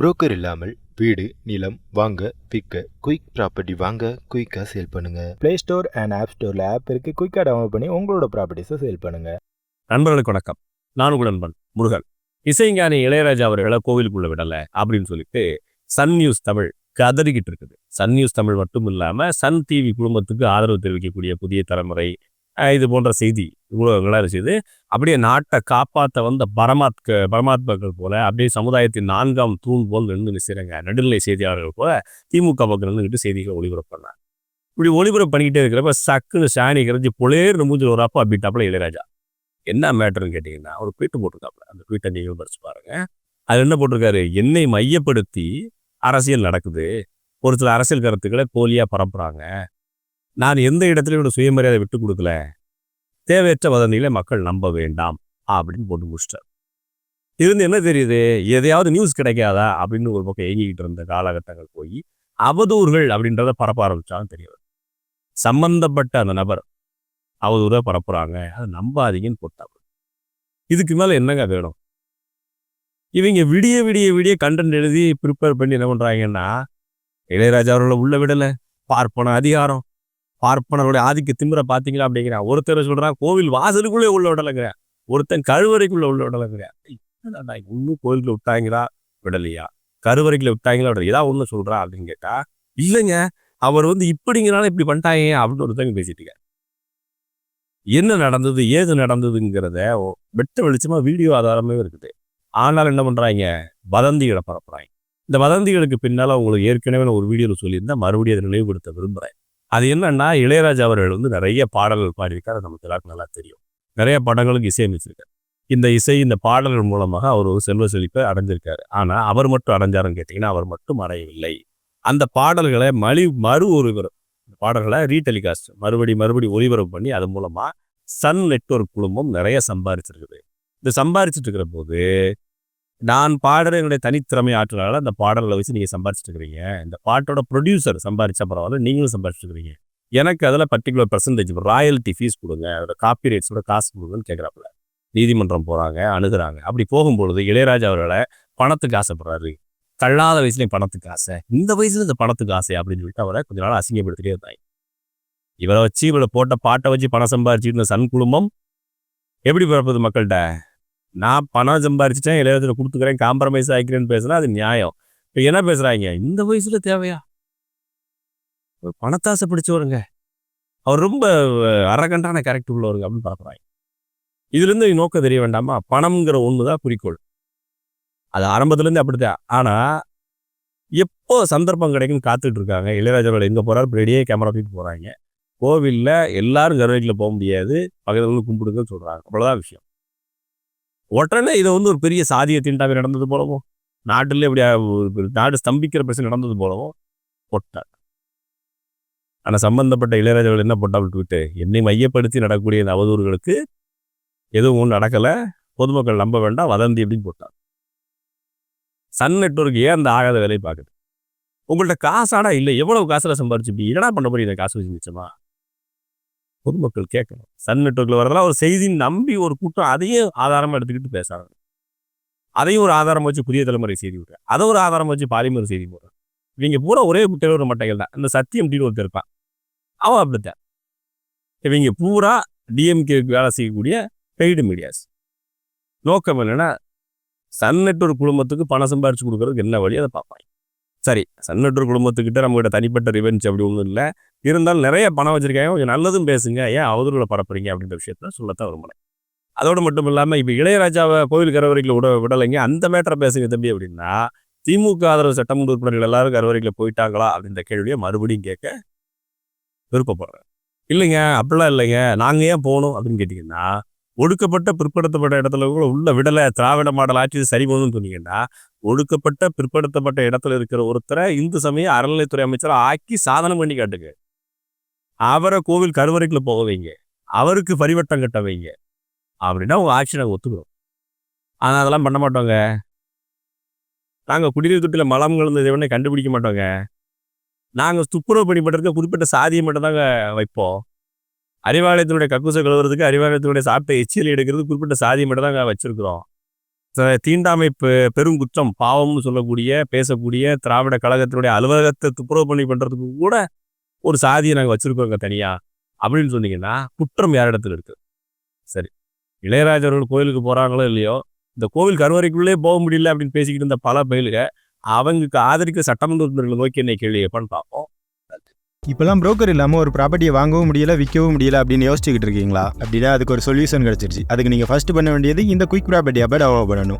Broker இல்லாமல் வீடு நிலம் வாங்க விற்க குயிக் ப்ராப்பர்ட்டி வாங்க குயிக்காக சேல் பண்ணுங்க. ப்ளே ஸ்டோர் அண்ட் ஆப் ஸ்டோரில் ஆப் இருக்குது குயிக்காக டவுன்லோட் பண்ணி உங்களோட ப்ராப்பர்ட்டிஸை சேல் பண்ணுங்க. நண்பர்களுக்கு வணக்கம். நான் உங்கள் நண்பன் முருகன். இசைஞானி இளையராஜா அவர்களை கோவிலுக்குள்ள விடல அப்படின்னு சொல்லிட்டு சன் நியூஸ் தமிழ் கதறிக்கிட்டு இருக்குது. சன் நியூஸ் தமிழ் மட்டும் இல்லாம சன் டிவி குடும்பத்துக்கு ஆதரவு தெரிவிக்கக்கூடிய புதிய தலைமுறை இது போன்ற செய்தி ஊடகங்களாக செய்து அப்படியே நாட்டை காப்பாற்ற வந்த பரமாத்க பரமாத்மாக்கள் போல அப்படியே சமுதாயத்தின் நான்காம் தூண் போல் நின்று நிற்கிறாங்க நடுநிலை செய்தியாளர்கள் போல திமுக பக்கம் நின்றுக்கிட்டு செய்திகளை ஒளிபரப்பு பண்ணாங்க இப்படி ஒளிபரப்பு பண்ணிக்கிட்டே இருக்கிறப்ப சக்குன்னு சாணி கரைஞ்சி புலேர்னு மூஞ்சில் ஒரு அப்பா அப்படிட்டாப்புல இளையராஜா. என்ன மேட்டர்னு கேட்டிங்கன்னா ஒரு ட்வீட் போட்டிருக்காப்புல. அந்த ட்வீட்டை நீங்கள் படிச்சு பாருங்க. அது என்ன போட்டிருக்காரு? என்னை மையப்படுத்தி அரசியல் நடக்குது. ஒரு சில அரசியல் கருத்துக்களை கோலியாக பரப்புகிறாங்க நான் எந்த இடத்துலையும் என்னோட சுயமரியாதை விட்டு கொடுக்கல. தேவையற்ற வதந்திகளை மக்கள் நம்ப வேண்டாம் அப்படின்னு போட்டு முடிச்சிட்டார். இருந்து என்ன தெரியுது? எதையாவது நியூஸ் கிடைக்காதா? அப்படின்னு ஒரு பக்கம் ஏங்கிக்கிட்டு இருந்த காலகட்டங்கள் போய் அவதூறுகள் அப்படின்றத பரப்ப ஆரம்பிச்சாலும் தெரியாது சம்பந்தப்பட்ட அந்த நபர் அவதூறாக பரப்புறாங்க. அதை நம்பாதீங்கன்னு போட்டாங்க. இதுக்கு மேலே என்னங்க வேணும்? இவங்க விடிய விடிய விடிய கண்டென்ட் எழுதி ப்ரிப்பேர் பண்ணி என்ன பண்ணுறாங்கன்னா இளையராஜா அவர்களை உள்ள விடலை. பார்ப்பன அதிகாரம். பார்ப்பனருடைய ஆதிக்க திமிரை பார்த்தீங்களா அப்படிங்கிறான் ஒருத்தர் சொல்றான் கோவில் வாசலுக்குள்ளே உள்ள விடலைங்கிறேன் ஒருத்தன் கருவறைக்குள்ள உள்ள விடலைங்கிறேன் இன்னும் கோயிலுக்குள்ள விட்டாங்களா விடலையா? கருவறைக்குள்ள விட்டாங்களா விடல ஏதாவது ஒன்று சொல்றா அப்படின்னு கேட்டா இல்லைங்க அவர் வந்து இப்படிங்கிறனால இப்படி பண்ணிட்டாங்க அப்படின்னு ஒருத்தங்க பேசிட்டு என்ன நடந்தது ஏது நடந்ததுங்கிறத வெட்ட வெளிச்சமா வீடியோ ஆதாரமே இருக்குது. ஆனால் என்ன பண்றாங்க வதந்திகளை பரப்புறாங்க இந்த வதந்திகளுக்கு பின்னால் உங்களுக்கு ஏற்கனவே நான் ஒரு வீடியோவில் சொல்லியிருந்தேன் மறுபடியும் அதை நினைவுபடுத்த விரும்புகிறேன் அது என்னன்னா இளையராஜா அவர்கள் வந்து நிறைய பாடல்கள் பாடியிருக்காரு. நமக்கு எல்லாருக்கும் நல்லா தெரியும். நிறைய படங்களுக்கு இசையமைச்சிருக்காரு இந்த இசை இந்த பாடல்கள் மூலமாக அவர் ஒரு செல்வ செழிப்பை அடைஞ்சிருக்காரு. ஆனால் அவர் மட்டும் அடைஞ்சாருன்னு கேட்டிங்கன்னா அவர் மட்டும் அடையவில்லை. அந்த பாடல்களை மலி மறு ஒருவர் பாடல்களை ரீடெலிகாஸ்ட் மறுபடி மறுபடி ஒளிபரப்பு பண்ணி அது மூலமாக சன் நெட்ஒர்க் குழுமம் நிறைய சம்பாரிச்சிருக்குது. இந்த சம்பாரிச்சிட்டு இருக்கிற போது நான் பாடுற என்னுடைய தனித்திறமை ஆற்றலால் அந்த பாடல்களை வச்சு நீங்கள் சம்பாரிச்சிட்டு இருக்கிறீங்க இந்த பாட்டோட ப்ரொடியூசர் சம்பாரிச்சா பரவாயில்ல நீங்களும் சம்பாரிச்சிட்டு இருக்கிறீங்க எனக்கு அதில் பர்டிகுலர் பர்சன்டேஜ் ராயல்ட்டி ஃபீஸ் கொடுங்க அதோட காப்பி ரைட்ஸோட காசு கொடுங்கன்னு கேட்குறாப்புல நீதிமன்றம் போகிறாங்க அணுகிறாங்க. அப்படி போகும்பொழுது இளையராஜா அவர்களை பணத்துக்கு ஆசைப்படுறாரு. தள்ளாத வயசுலேயும் பணத்துக்கு ஆசை. இந்த வயசுல இந்த பணத்துக்கு ஆசை அப்படின்னு சொல்லிட்டு அவரை கொஞ்ச நாள் அசிங்கப்படுத்திட்டே இருந்தாங்க. இவரை வச்சு இவரை போட்ட பாட்டை வச்சு பணம் சம்பாரிச்சுட்டு இருந்த சன் குழுமம் எப்படி பிறப்பது மக்கள்கிட்ட? நான் பணம் சம்பாரிச்சிட்டேன் இளையராஜா கொடுத்துக்கிறேன் காம்ப்ரமைஸ் ஆகிக்கிறேன்னு பேசுனா அது நியாயம். இப்போ என்ன பேசுகிறாங்க இந்த வயசுல தேவையா? ஒரு பணத்தாசை பிடிச்சவருங்க. அவர் ரொம்ப அரகண்டான கேரக்டர் உள்ளவருங்க அப்படின்னு பார்க்குறாங்க இதுல இருந்து நோக்கம் தெரிய வேண்டாமா? பணம்ங்கிற ஒன்று தான் குறிக்கோள். அது ஆரம்பத்துலேருந்து அப்படித்தான். ஆனா எப்போ சந்தர்ப்பம் கிடைக்குன்னு காத்துட்டு இருக்காங்க இளையராஜாவோட எங்கே போறாரு? ரெடியே கேமரா தூக்கிட்டு போகிறாங்க கோவில்ல எல்லாரும் கருவறைக்குள்ள போக முடியாது. பக்கத்துல கும்பிடுங்கன்னு சொல்கிறாங்க அவ்வளோதான் விஷயம். உடனே இதை வந்து ஒரு பெரிய சாதிய தீண்டாமை நடந்தது போலவும் நாட்டில் இப்படி நாடு ஸ்தம்பிக்கிற பிரச்சனை நடந்தது போலவும் போட்டார். ஆனா சம்பந்தப்பட்ட இளையராஜாவில் என்ன போட்டா விட்டு என்னை மையப்படுத்தி நடக்கக்கூடிய இந்த அவதூறுகளுக்கு எதுவும் ஒன்றும் நடக்கல பொதுமக்கள் நம்ப வேண்டாம் வதந்தி அப்படின்னு போட்டார். சன் நெட்ஒர்க் ஏன் அந்த ஆகாத வேலையை பார்க்குது? உங்கள்கிட்ட காசாடா இல்லை? எவ்வளவு காசுல சம்பாரிச்சு இப்படி என்னடா பண்ண போறீங்க? இந்த காசு வச்சு மிச்சமா? பொதுமக்கள் கேட்கணும். சன் நெட்ஒர்க்கில் வரதெல்லாம் ஒரு செய்தின்னு நம்பி ஒரு கூட்டம் அதையும் ஆதாரமாக எடுத்துக்கிட்டு பேசுகிறாங்க அதையும் ஒரு ஆதாரம் வச்சு புதிய தலைமுறை செய்தி விடுறேன் அதை ஒரு ஆதாரம் வச்சு பாலிமர் செய்தி போடுறேன் இவங்க பூரா ஒரே ஒரு மட்டைகள் தான். இந்த சத்தியம் அப்படின்னு ஒருத்தர் இருப்பான். அவன் அப்படித்தான். இவங்க பூரா டிஎம்கேக்கு வேலை செய்யக்கூடிய பெய்டு மீடியாஸ் நோக்கம் என்னென்னா சன் நெட்ஒர்க் குடும்பத்துக்கு பணம் சம்பாரிச்சு கொடுக்கறதுக்கு என்ன வழி? அதை பார்ப்பாங்க. சரி சன் நெட்ஒர்க் குடும்பத்துக்கிட்ட நம்மகிட்ட தனிப்பட்ட ரிவென்ஸ் அப்படி ஒன்றும் இல்லை. இருந்தாலும் நிறைய பணம் வச்சுருக்காங்க கொஞ்சம் நல்லதும் பேசுங்க. ஏன் அவதூறுகளை பரப்புறீங்க? அப்படின்ற விஷயத்த சொல்லத்தான் விரும்புகிறேன் அதோடு மட்டும் இல்லாமல் இப்போ இளையராஜாவை கோவில் கருவறைகளை விட விடலைங்க. அந்த மேட்டரை பேசுங்க தம்பி அப்படின்னா திமுக ஆதரவு சட்டமன்ற உறுப்பினர்கள் எல்லாரும் கருவறைகளை போயிட்டாங்களா? அப்படின்ற கேள்வியை மறுபடியும் கேட்க விருப்பப்படுறேன். இல்லைங்க அப்படிலாம் இல்லைங்க. நாங்கள் ஏன் போகணும் அப்படின்னு கேட்டிங்கன்னா ஒடுக்கப்பட்ட பிற்படுத்தப்பட்ட இடத்துல கூட உள்ள விடலை திராவிட மாடல் ஆட்சி சரி போகணும்னு சொன்னீங்கன்னா ஒடுக்கப்பட்ட பிற்படுத்தப்பட்ட இடத்துல இருக்கிற ஒருத்தரை இந்து சமய அறநிலைத்துறை அமைச்சரை ஆக்கி சாதனம் பண்ணி காட்டுங்க. அவரை கோவில் கருவறைக்குள்ள போக வைங்க. அவருக்கு பரிவட்டம் கட்ட வைங்க. அப்படின்னா உங்கள் ஆட்சி நாங்கள் ஒத்துக்கிறோம். ஆனால் அதெல்லாம் பண்ண மாட்டோங்க. நாங்கள் குடிநீர் தொட்டியில் மலம் கலந்த இதை கண்டுபிடிக்க மாட்டோங்க. நாங்கள் துப்புரவு பணிபடுறதுக்கு குறிப்பிட்ட சாதியை மட்டும் தாங்க வைப்போம். அறிவாலயத்தினுடைய கக்கூசை கழுவுறதுக்கு அறிவாலயத்தினுடைய சாப்பிட்ட எச்சியல் எடுக்கிறது குறிப்பிட்ட சாதியை மட்டும் தாங்க வச்சிருக்கிறோம். தீண்டாமை பெ- பெருங்குற்றம் பாவம்னு சொல்லக்கூடிய பேசக்கூடிய திராவிட கழகத்தினுடைய அலுவலகத்தை துப்புரவு பண்ணி பண்ணுறதுக்கு கூட ஒரு சாதியை நாங்கள் வச்சிருக்கோங்க தனியாக அப்படின்னு சொன்னீங்கன்னா குற்றம் யார் இடத்துல இருக்கு? சரி. இளையராஜர்கள் கோயிலுக்கு போகிறாங்களோ இல்லையோ இந்த கோவில் கருவறைக்குள்ளே போக முடியல அப்படின்னு பேசிக்கிட்டு இருந்த பல பயிலுக அவங்களுக்கு ஆதரிக்க சட்டமன்ற உறுப்பினர்களை நோக்கி என்ன கேள்வி கேட்பான்னு பார்ப்போம். இப்போலாம் புரோக்கர் இல்லாமல் ஒரு ப்ராப்பர்ட்டியை வாங்கவும் முடியல விற்கவும் முடியல அப்படின்னு யோசிச்சுக்கிட்டு இருக்கீங்களா? அப்படின்னா அதுக்கு ஒரு சொல்யூஷன் கிடச்சிருச்சு. அதுக்கு நீங்கள் ஃபஸ்ட்டு பண்ண வேண்டியது இந்த குயிக் ப்ராப்பர்ட்டி அப்போ டெவலப் பண்ணணும்.